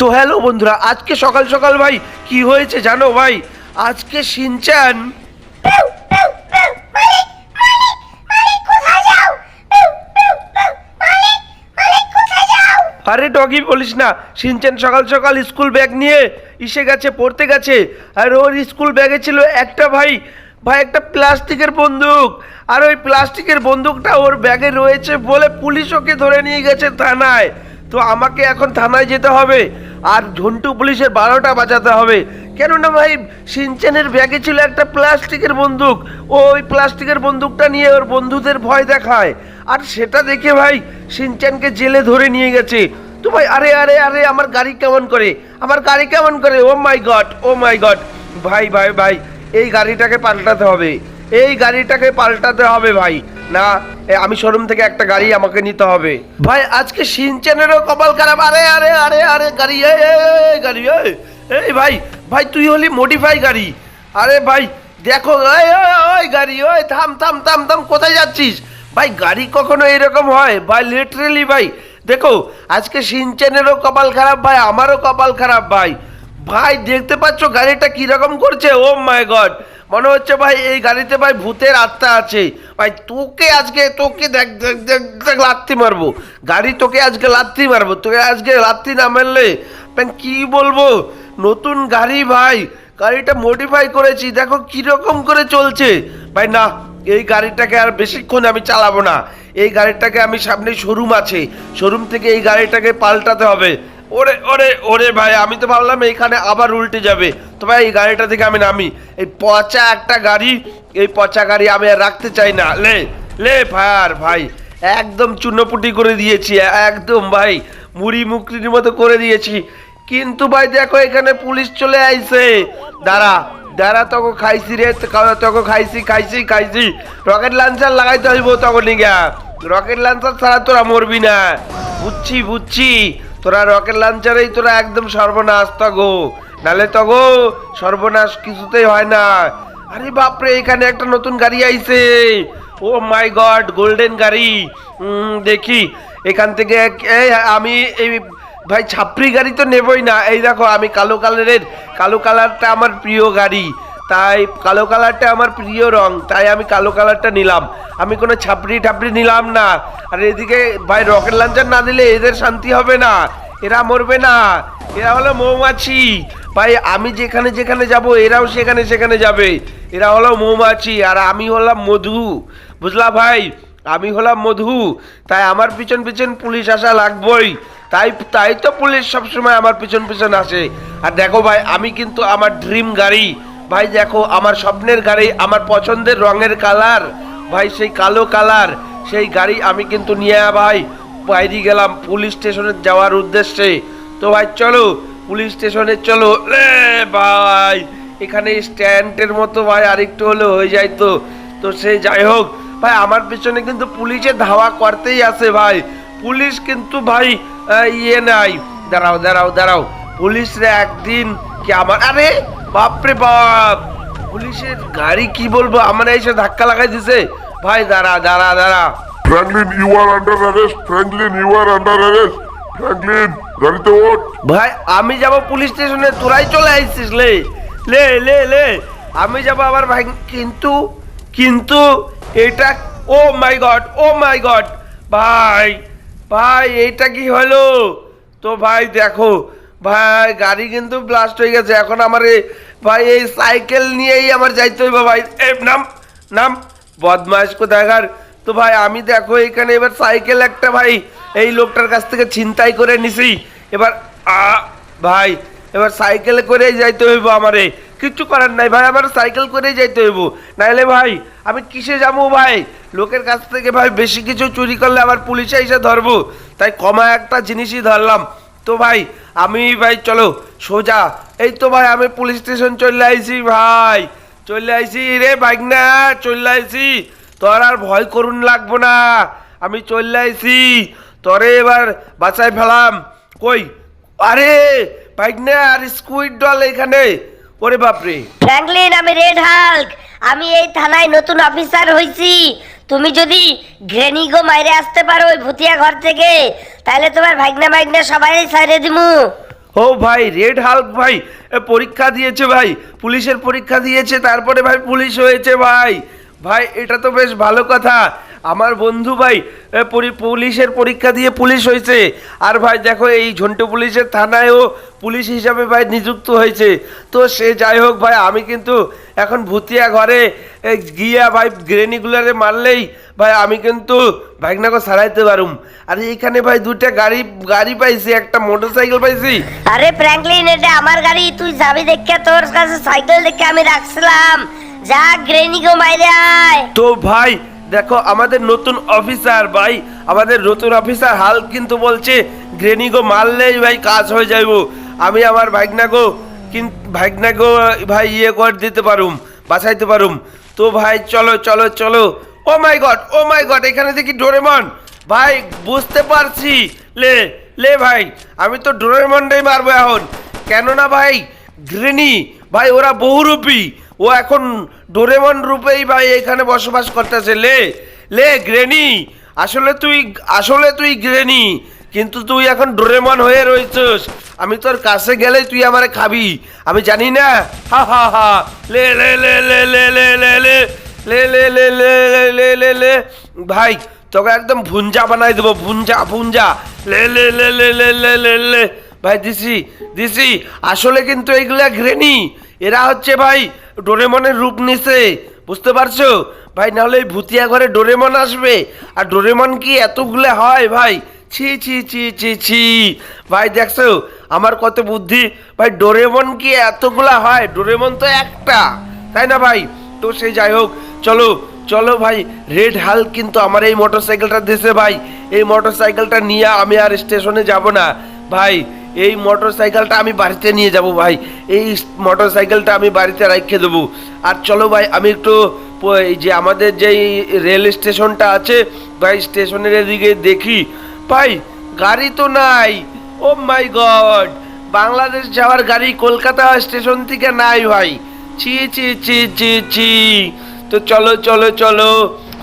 তো হ্যালো বন্ধুরা, আজকে সকাল সকাল ভাই, কি হয়েছে জানো ভাই? আজকে সিনচান আরে ডগি বলিস না সিনচান সকাল সকাল স্কুল ব্যাগ নিয়ে এসে গেছে, পড়তে গেছে। আর ওর স্কুল ব্যাগে ছিল একটা ভাই ভাই একটা প্লাস্টিকের বন্দুক। আর ওই প্লাস্টিকের বন্দুকটা ওর ব্যাগে রয়েছে বলে পুলিশ ওকে ধরে নিয়ে গেছে থানায়। তো আমাকে এখন থানায় যেতে হবে আর ঝন্টু পুলিশের বারোটা বাজাতে হবে। কেননা ভাই, সিনচানের ব্যাগে ছিল একটা প্লাস্টিকের বন্দুক। ওই প্লাস্টিকের বন্দুকটা নিয়ে ওর বন্ধুদের ভয় দেখায়। আর সেটা দেখে ভাই, সিনচানকে জেলে ধরে নিয়ে গেছে। তো ভাই, আরে আরে আরে, আমার গাড়ি কেমন করে? আমার গাড়ি কেমন করে? Oh my god, oh my god. ভাই ভাই ভাই, এই গাড়িটাকে পাল্টাতে হবে। এই গাড়িটাকে পাল্টাতে হবে ভাই। না আমি শোরুম থেকে একটা গাড়ি আমাকে নিতে হবে। ভাই আজকে সিনচানেরও কপাল খারাপ। আরে আরে আরে আরে গাড়ি গাড়ি এই, ভাই ভাই তুই হলি মডিফাই গাড়ি। আরে ভাই দেখো ওই, ওই গাড়ি ওই থাম থাম থাম থাম কোথায় যাচ্ছিস? ভাই গাড়ি কখনো এরকম হয়? ভাই লিটারেলি ভাই দেখো আজকে সিনচেনেরও কপাল খারাপ ভাই আমারও কপাল খারাপ ভাই। ভাই দেখতে পাচ্ছ গাড়িটা কীরকম করছে? ও মাই গড মনে হচ্ছে ভাই এই গাড়িতে ভাই ভূতের আত্মা আছে। ভাই, তোকে আজকে, তোকে দেখ দেখ দেখ দেখ লাত্তি মারবো। গাড়ি তোকে আজকে লাত্তি মারবো, তোকে আজকে লাত্তি না মারলে কি বলব? নতুন গাড়ি ভাই, গাড়িটা মডিফাই করেছি, দেখো কীরকম করে চলছে। ভাই, না, এই গাড়িটাকে আর বেশিক্ষণ আমি চালাবো না। এই গাড়িটাকে আমি সামনে শোরুম আছে শোরুম থেকে এই গাড়িটাকে পাল্টাতে হবে। ওরে ওরে ওরে ভাই, আমি তো ভাবলাম এইখানে আবার উল্টে যাবে। তো ভাই, এই গাড়িটা থেকে আমি নামি। এই পচা একটা গাড়ি, এই পচা গাড়ি আমি আর রাখতে চাই না। লে লে ফায়ার ভাই, একদম চূর্ণপুটি করে দিয়েছি, একদম ভাই, মুড়ি মুকরির মতো করে দিয়েছি। কিন্তু ভাই, দেখো এখানে পুলিশ চলে আইছে। দাঁড়া দাঁড়া তখন খাইছি রে তখন খাইছি খাইছি খাইছি। রকেট লাঞ্চার লাগাইতে হইব তখন নিগা রকেট লাঞ্চার ছাড়া তোরা মরবি না। বুঝছি বুঝছি। তোরা রকেট লাঞ্চারেই তোরা একদম সর্বনাশ তগো। নালে তগো, সর্বনাশ কিছুতেই হয় না। আরে বাপরে, এখানে একটা নতুন গাড়ি আইছে। ও মাই গড গোল্ডেন গাড়ি। দেখি। এখান থেকে আমি এই ভাই ছাপরি গাড়ি তো নেবই না। এই দেখো, আমি কালো কালারের কালো কালারটা আমার প্রিয় গাড়ি। তাই কালো কালারটা আমার প্রিয় রং, তাই আমি কালো কালারটা নিলাম। আমি কোনো ছাপড়ি ঠাপড়ি নিলাম না। আর এদিকে ভাই রকেট লাঞ্চার না দিলে এদের শান্তি হবে না, এরা মরবে না। এরা হলো মৌমাছি। ভাই, আমি যেখানে যেখানে যাব, এরাও সেখানে সেখানে যাবে। এরা হলো মৌমাছি, আর আমি হলাম মধু। বুঝলা ভাই? আমি হলাম মধু। তাই আমার পিছন পিছন পুলিশ আসা লাগবই। তাই তাই তো পুলিশ সবসময় আমার পিছন পিছন আসে। আর দেখো ভাই, আমি কিন্তু আমার ড্রিম গাড়ি। ভাই দেখো, আমার স্বপ্নের গাড়ি, আমার পছন্দের রঙের কালার। ভাই, সেই কালো কালার, সেই গাড়ি আমি কিন্তু নিয়ে ভাই। বাইরে গেলাম পুলিশ স্টেশনে যাওয়ার উদ্দেশ্যে। তো ভাই, চলো, পুলিশ স্টেশনে চলো। ভাই, এখানে স্ট্যান্ডের মতো ভাই আরেকটু হলে হয়ে যায় তো। তো সে যাই হোক, ভাই, আমার পিছনে কিন্তু পুলিশে ধাওয়া করতেই আছে ভাই। পুলিশ কিন্তু ভাই ইয়ে নাই। দাঁড়াও দাঁড়াও দাঁড়াও। পুলিশরা একদিন কি আমার আরে বাপরে বাপ! পুলিশের গাড়ি কি বলব? আমার এসে ধাক্কা লাগাই দিছে। ভাই দাঁড়া দাঁড়া দাঁড়া। Franklin, you are under arrest. Franklin, you are under arrest. Franklin, গাড়িতে ওঠ। ভাই আমি যাব পুলিশ স্টেশনে। তোরাই চলে আসছিস লে। লে লে লে। আমি যাব আবার ভাই কিন্তু কিন্তু এটা ও my god oh my god. ভাই ভাই এইটা কি হলো? তো ভাই দেখো ভাই, গাড়ি কিন্তু ব্লাস্ট হয়ে গেছে। এখন আমার ভাই, এই সাইকেল নিয়েই আমার যাইতে হইব, ভাই। নাম নাম বদমাস কোথাকার? তো ভাই, আমি দেখো এখানে এবার সাইকেল একটা, ভাই, এই লোকটার কাছ থেকে ছিনতাই করে নিছি। এবার, আ, ভাই, এবার সাইকেলে করেই যাইতে হইব আমারে। কিচ্ছু করার নাই, ভাই, আমার সাইকেল করেই যাইতে হইব। নাইলে ভাই, আমি কিসে যাব, ভাই? লোকের কাছ থেকে, ভাই, বেশি কিছু চুরি করলে আবার পুলিশে এসে ধরবো। তাই কমা একটা জিনিসই ধরলাম। তো ভাই, আমি ভাই, চলো, সোজা। এই তো ভাই, আমি পুলিশ স্টেশন চলে আইছি ভাই। চলে আইছি রে বাইক না চলে আইছি। তোর আর ভয় করুন লাগবো না। আমি চলে আইছি। তোরে এবার বাঁচাই ফেলাম। কই? আরে বাইক না আর স্কুইড ডল এখানে। ওরে বাপরে। ফ্র্যাঙ্কলিন আমি রেড হাল্ক আমি এই থানায় নতুন অফিসার হইছি। তুমি যদি গ্রেনিগো মাইরে আসতে পারো ওই ভুতিয়া ঘর থেকে, তাহলে তোমার ভাগনা ভাগনা সবাই সাইরে দিমু। ও ভাই, রেড হাল্ক ভাই পরীক্ষা দিয়েছে ভাই, পুলিশের পরীক্ষা দিয়েছে, তারপরে ভাই পুলিশ হয়েছে ভাই। ভাই, এটা তো বেশ ভালো কথা। আমার বন্ধু ভাই পরি- পুলিশের পরীক্ষা দিয়ে পুলিশ হয়েছে। আর ভাই, দেখো এই ঝন্টু পুলিশের থানায়ও পুলিশ হিসাবে ভাই নিযুক্ত হয়েছে। তো সে যাই হোক ভাই আমি কিন্তু এখন ভুতিয়া ঘরে গিয়া ভাই গ্রেনিগুলারে মারলেই ভাই আমি কিন্তু ভাইগনাকে সারাইতে পারুম। আর এখানে ভাই দুইটা গাড়ি গাড়ি পাইছি একটা মোটর সাইকেল পাইছি। আরে ফ্র্যাঙ্কলিন এটা আমার গাড়ি তুই যাবি দেখে তোর কাছে সাইকেল দেখে আমি রাখছিলাম। যা গ্রেনিগো মাইরে আয়। তো ভাই দেখো আমাদের নতুন অফিসার ভাই আমাদের নতুন অফিসার হাল কিন্তু বলছে গ্রেনিগো মারলেই ভাই কাজ হয়ে যাইব। আমি আমার ভাইগনাগো কিন্তু ভাইগনাগো, ভাই ইয়ে করে দিতে পারুম, বাঁচাইতে পারুম। তো ভাই, চলো চলো চলো। ও my god, oh my god, এখানে দেখি ডোরেমন। ভাই, বুঝতে পারছি। লে লে ভাই, আমি তো ডোরেমনটাই মারবো এখন। কেননা ভাই গ্রেনি ভাই, ওরা বহুরূপী। ও এখন ডোরেমন রূপেই ভাই এখানে বসবাস করতেছে। লে লে গ্রেনি আসলে তুই আসলে তুই গ্রেনি কিন্তু তুই এখন ডোরেমন হয়ে রয়েছিস আমি তোর কাছে গেলেই তুই আমারে খাবি আমি জানি না হা হা হা লে লে লে লে লে লে লে লে লে লে লে লে লে লে লে ভাই তোকে একদম ভুঞ্জা বানাই দেবো ভুঞ্জা ভুঞ্জা লে লে লে লে লে লে লে লে ভাই দিছি দিছি আসলে কিন্তু এইগুলা গ্রেনি এরা হচ্ছে ভাই ডোরেমনের রূপ নিছে বুঝতে পারছ ভাই নাহলে এই ভুতিয়া ঘরে ডোরেমন আসবে আর ডোরেমন কি এতগুলো হয় ভাই ছি ছি ছি ছি ছি। ভাই, দেখছ? আমার কত বুদ্ধি। ভাই ডোরেমন কি এতগুলা হয়? ডোরেমন তো একটা। তাই না, ভাই? তো সে যাই হোক, চলো চলো ভাই রেড হাল কিন্তু আমার এই মোটর সাইকেলটা দিছে ভাই। এই মোটর সাইকেলটা নিয়ে আমি আর স্টেশনে যাব না। ভাই, এই মোটর সাইকেলটা আমি বাড়িতে নিয়ে যাব ভাই। এই মোটর সাইকেলটা আমি বাড়িতে রেখে দেবো। আর চলো ভাই, আমি একটু যে আমাদের যেই রেল স্টেশনটা আছে, ভাই স্টেশনের এদিকে দেখি। ভাই, গাড়ি তো নাই। ও মাই গড, বাংলাদেশ যাওয়ার গাড়ি কলকাতা স্টেশন থেকে নাই ভাই। ছি ছি ছি ছি ছি। তো চলো চলো চলো।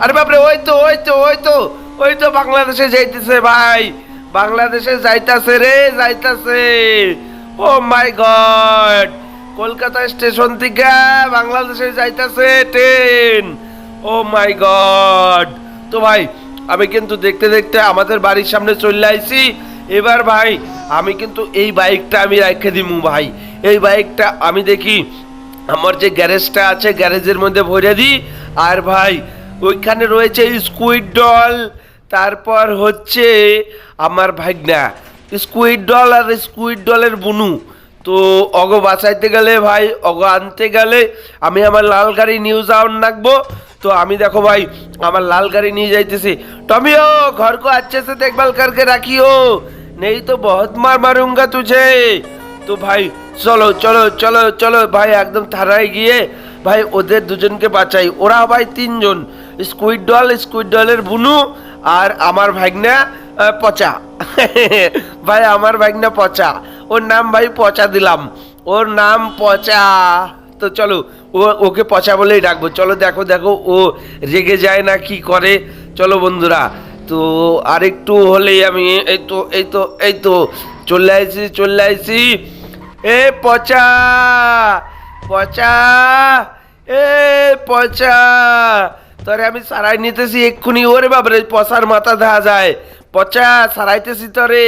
আরে বাপরে, ওই তো ওই তো ওই তো ওই তো বাংলাদেশে যাইতেছে ভাই। বাংলাদেশে যাইতাছে রে, যাইতাছে। Oh my god, Kolkata station থেকে বাংলাদেশে যাইতাছে ট্রেন। O my god. তো ভাই আমি কিন্তু দেখতে দেখতে আমাদের বাড়ির সামনে চলে আইছি। এবার ভাই, আমি কিন্তু এই বাইকটা আমি রেখে দিমু ভাই। এই বাইকটা আমি দেখি আমার যে গ্যারেজটা আছে, গ্যারেজের মধ্যে ভরে দিই। আর ভাই, ওইখানে রয়েছে স্কুইড ডল, তারপর হচ্ছে আমার ভাগনা। স্কুইড ডল আর স্কুইড ডলের বুনু। তো অগ বাঁচাইতে গেলে ভাই, অগ আনতে গেলে আমি আমার লাল গাড়ি নিউজ যাওয়ার রাখব তো আমি দেখো ভাই, আমার লাল গাড়ি নিয়ে যাইতেছি। টমিও ঘর কো আচ্ছে সে দেখভাল করকে রাখিও। নেই তো বহুত মার মারুঙ্গা তুঝে। তো ভাই, চলো চলো চলো চলো, ভাই, একদম থারায় গিয়ে, ভাই, ওদের দুজনকে বাঁচাই। ওরা ভাই তিনজন, স্কুইড ডল, স্কুইড ডলের বুনু আর আমার ভাগনা পচা। ভাই, আমার ভাগনা পচা। ওর নাম ভাই পচা দিলাম। ওর নাম পচা। তো চলো ও, ওকে পচা বলেই ডাকবো। চলো দেখো দেখো, ও রেগে যায় না, কি করে? চলো বন্ধুরা, তো আরেকটু হলেই আমি এই তো এই তো এই তো, চলে আইছি চলে আইছি। এ পচা পচা, এ পচা, তোরে আমি সারাই নিতেছি এক্ষুনি, ওরে বাবারে পচার মাথা দেখা যায়। পচা, সারাইতেছি তোরে।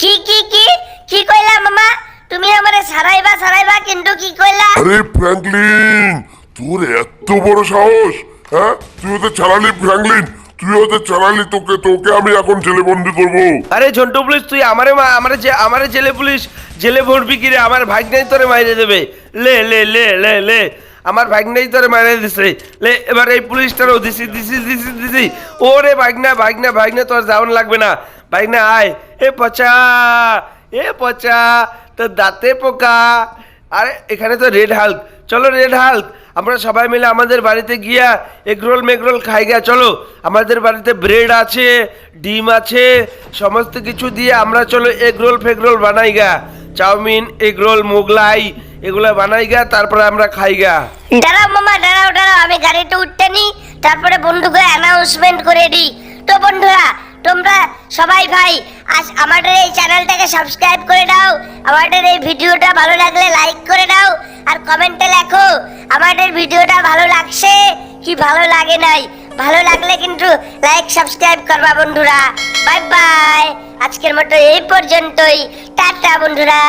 কি কি কি কি কইলা মামা? তুমি আমারে সারাইবা সারাইবা কিন্তু কি কইলা? আরে ফ্র্যাঙ্কলিন তোর এত বড় সাহস হ্যাঁ? তুই ওদের চালালি ফ্র্যাঙ্কলিন তুই ওদের চালালি তোকে তোকে আমি এখন জেলে বন্দি করব। আরে ঝন্টু পুলিশ তুই আমারে মা আমারে যে আমারে জেলে পুলিশ জেলে ভরবি কি রে আমার ভাগ্নেই তোরে মাইরে দেবে। লে লে লে লে লে আমার ভাগ্নেই তোরে মাইরে দিছে। লে এবার এই পুলিশটারও দিছি দিছি দিছি দিছি। ওরে ভাগনা ভাগনা ভাগনা তোর যাওয়ান লাগবে না। ভাগনা আয়। এ পচা এ পচা তোর দাঁতে পোকা। আরে, এখানে তো রেড হাল্ক চলো রেড হাল্ক আমরা সবাই মিলে আমাদের বাড়িতে গিয়া এগরোল মেগরোল খাই গিয়া, চলো। আমাদের বাড়িতে ব্রেড আছে, ডিম আছে, সমস্ত কিছু দিয়ে আমরা চলো এগরোল ফেগরোল বানাই গা চাউমিন, এগরোল, মোগলাই, এগুলো বানাই গা তারপরে আমরা খাই গা দাঁড়াও মামা, দাঁড়াও দাঁড়াও। আমি গাড়িতে উঠতে নি। তারপরে বন্ধুকে অ্যানাউন্সমেন্ট করে দিই। তো বন্ধুরা তোমরা সবাই ভাই, আজ আমাদের এই চ্যানেলটাকে সাবস্ক্রাইব করে দাও আমাদের এই ভিডিওটা ভালো লাগলে লাইক করে দাও আর কমেন্টে লেখো, আমাদের ভিডিওটা ভালো লাগছে কি ভালো লাগে নাই? ভালো লাগলে কিন্তু লাইক সাবস্ক্রাইব করবা বন্ধুরা। বাই বাই আজকের মতো এই পর্যন্তই। টাটা বন্ধুরা।